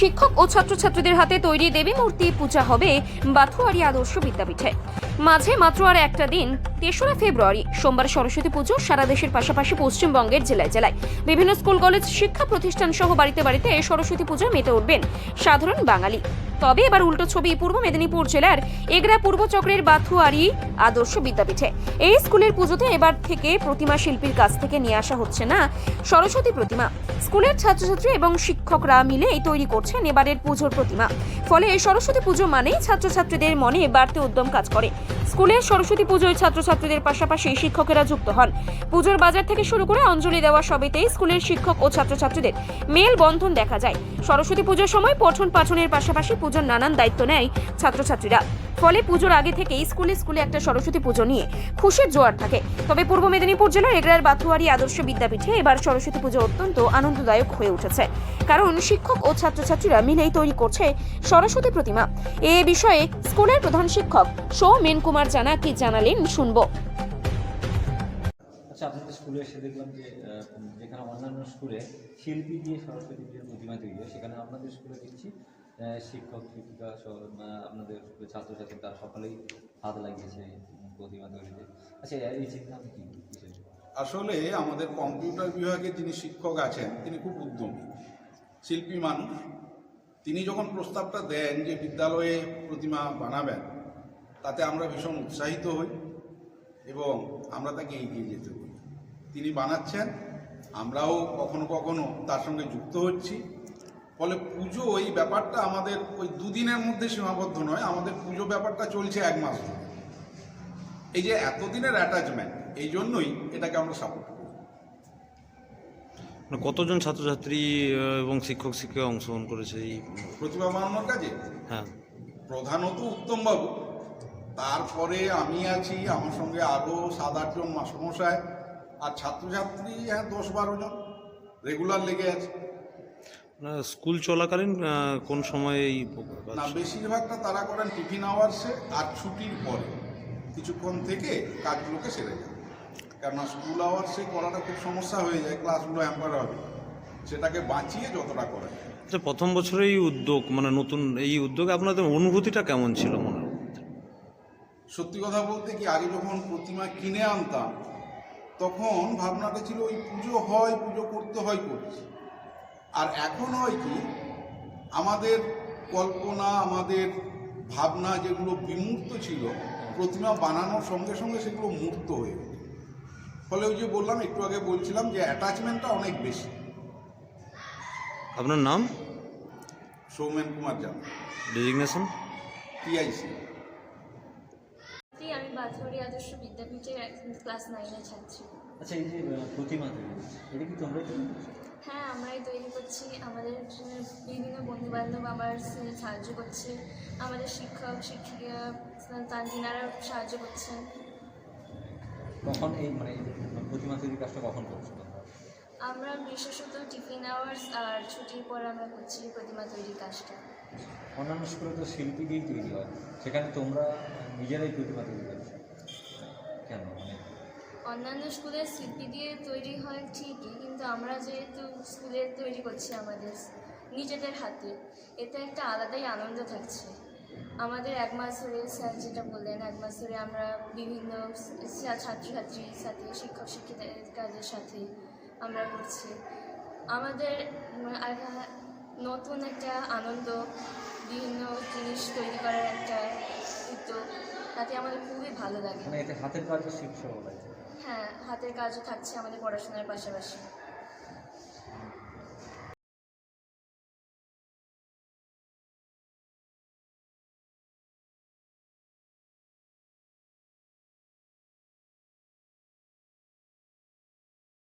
শিক্ষক ও ছাত্রছাত্রীদের হাতে তৈরি দেবী মূর্তি পূজা হবে বাথুয়ারি আদর্শ বিদ্যাপীঠে। মাঝে মাত্র আর একটা দিন, তেসরা ফেব্রুয়ারি, সোমবার সরস্বতী পুজো সারা দেশের পাশাপাশি পশ্চিমবঙ্গের জেলায় জেলায়। বিভিন্ন স্কুল, কলেজ, শিক্ষা প্রতিষ্ঠান সহ বাড়িতে বাড়িতে সরস্বতী পুজো মেতে উঠবেন সাধারণ বাঙালি। তবে এবার উল্টো ছবি পূর্ব মেদিনীপুর জেলার এগরা পূর্ব চক্রের বাথুয়ারি আদর্শ বিদ্যাপীঠে। এই স্কুলের পুজোতে এবার থেকে প্রতিমা শিল্পীর কাছ থেকে নিয়ে আসা হচ্ছে না, সরস্বতী প্রতিমা। স্কুলের ছাত্রছাত্রী এবং শিক্ষকরা মিলেই তৈরি করছেন এবারের পুজোর প্রতিমা। ফলে সরস্বতী পুজো মানেই ছাত্রছাত্রীদের মনে বাড়তে উদ্যম কাজ করে। স্কুলের সরস্বতী পুজোয় ছাত্রছাত্রীদের পাশাপাশি শিক্ষকেরা যুক্ত হন। পুজোর বাজার থেকে শুরু করে অঞ্জলি দেওয়া সবেতেই স্কুলের শিক্ষক ও ছাত্রছাত্রীদের মেল বন্ধন দেখা যায়। সরস্বতী পুজোর সময় পঠন পাঠনের পাশাপাশি পুজোর নানান দায়িত্ব নেয় ছাত্রছাত্রীরা। ফলে পুজোর আগে থেকেই স্কুলে স্কুলে একটা সরস্বতী পুজো নিয়ে খুশির জোয়ার থাকে। তবে পূর্ব মেদিনীপুর জেলার এগরার বাথুয়ারি আদর্শ বিদ্যাপীঠে এবার সরস্বতী পুজো অত্যন্ত আনন্দদায়ক হয়ে উঠেছে। কারণ শিক্ষক ও ছাত্রছাত্রীরা মিলেই তৈরি করছে সরস্বতী প্রতিমা। এ বিষয়ে স্কুলের প্রধান শিক্ষক সৌমেন কুমার জানা কি জানালেন শুনব। আচ্ছা আপনাদের স্কুলে এসে দেখলাম যে যেখানে অন্যান্য স্কুলে শিল্পী দিয়ে সরস্বতী পুজোর প্রতিমা তৈরি হয়, সেখানে আপনাদের স্কুলে দেখছি শিক্ষক, শিক্ষিকা আপনাদের ছাত্রছাত্রী তারা সকলেই হাত লাগিয়েছে প্রতিমা তৈরিতে। আচ্ছা এই সিদ্ধান্ত কি আসলে আমাদের কম্পিউটার বিভাগে যিনি শিক্ষক আছেন, তিনি খুব উদ্যমী, শিল্পী মানুষ। তিনি যখন প্রস্তাবটা দেন যে বিদ্যালয়ে প্রতিমা বানাবেন, তাতে আমরা ভীষণ উৎসাহিত হই এবং আমরা তাকে এগিয়ে যেতে বলি। তিনি বানাচ্ছেন, আমরাও কখনো কখনো তার সঙ্গে যুক্ত হচ্ছি। ফলে পুজো এই ব্যাপারটা আমাদের ওই দুদিনের মধ্যে সীমাবদ্ধ নয় আমাদের পুজো ব্যাপারটা চলছে এক মাস ধরে। এই যে এতদিনের অ্যাটাচমেন্ট এই জন্যই এটাকে আমরা সাপোর্ট করি মানে কতজন ছাত্রছাত্রী এবং শিক্ষক শিক্ষিকা অংশগ্রহণ করেছে এই প্রতিভা বানানোর কাজে? হ্যাঁ। প্রধানত উত্তমবাবু। তারপরে আমি আছি আমার সঙ্গে আরও সাত আটজন মাস্টারমশাই। আর ছাত্রছাত্রী হ্যাঁ দশ বারো জন। রেগুলার লেগে আছে। স্কুল চলাকালীন কোন সময় এই না বেশিরভাগটা তারা করেন টিফিন আওয়ার্সে আর ছুটির পরে। কিছুক্ষণ থেকে কাজগুলোকে সেরে যায় কেননা স্কুল আওয়ার্সে করাটা খুব সমস্যা হয়ে যায় ক্লাসগুলো হ্যাম্পার হবে। সেটাকে বাঁচিয়ে যতটা করা যায়। আচ্ছা প্রথম বছরে এই উদ্যোগ মানে নতুন এই উদ্যোগে আপনাদের অনুভূতিটা কেমন ছিল মনে সত্যি কথা বলতে কি আগে যখন প্রতিমা কিনে আনতাম তখন ভাবনাটা ছিল ওই পুজো হয় পুজো করতে হয় করছি। আর এখন হয় কি আমাদের কল্পনা আমাদের ভাবনা যেগুলো বিমূর্ত ছিল প্রতিমা বানানোর সঙ্গে সঙ্গে সেগুলো মূর্ত হয়ে ওঠে ফলে ওই যে বললাম একটু আগে বলছিলাম যে অ্যাটাচমেন্টটা অনেক বেশি। আপনার নাম? সৌমেন কুমার জানা ডেজিগনেশন টিআইসি জি, আমি বাথুরি আদর্শ বিদ্যাপীঠের ক্লাস নাইনের ছাত্রী। আচ্ছা এই যে প্রতিমা তৈরি এটা কি করছ? হ্যাঁ আমরাই তৈরি করছি। আমাদের বিভিন্ন বন্ধুবান্ধব আমার সে- সাহায্য করছে। আমাদের শিক্ষক শিক্ষিকা তার সাহায্য করছেন। কখন এই মানে প্রতিমা তৈরির কাজটা কখন করছ আমরা বিশেষত টিফিন আওয়ার্স আর ছুটির পর আমরা করছি প্রতিমা তৈরির কাজটা। অন্যান্য স্কুলে তো শিল্পী দিয়েই তৈরি হয়। সেখানে তোমরা নিজেরাই প্রতিমা তৈরি করছ। অন্যান্য স্কুলের শিল্পী দিয়ে তৈরি হয় ঠিকই, কিন্তু আমরা যেহেতু স্কুলে তৈরি করছি আমাদের নিজেদের হাতে, এতে একটা আলাদাই আনন্দ থাকছে। আমাদের এক মাস ধরে স্যার যেটা বললেন, এক মাস ধরে আমরা বিভিন্ন ছাত্রছাত্রীর সাথে, শিক্ষক শিক্ষিকাদের সাথে আমরা করছি। আমাদের নতুন একটা আনন্দ, বিভিন্ন জিনিস তৈরি করার একটা উদ্যোগ, তাতে আমাদের খুবই ভালো লাগে। মানে এতে হাতের কাজও শিখছো হ্যাঁ হাতের কাজও থাকছে আমাদের পড়াশোনার পাশাপাশি।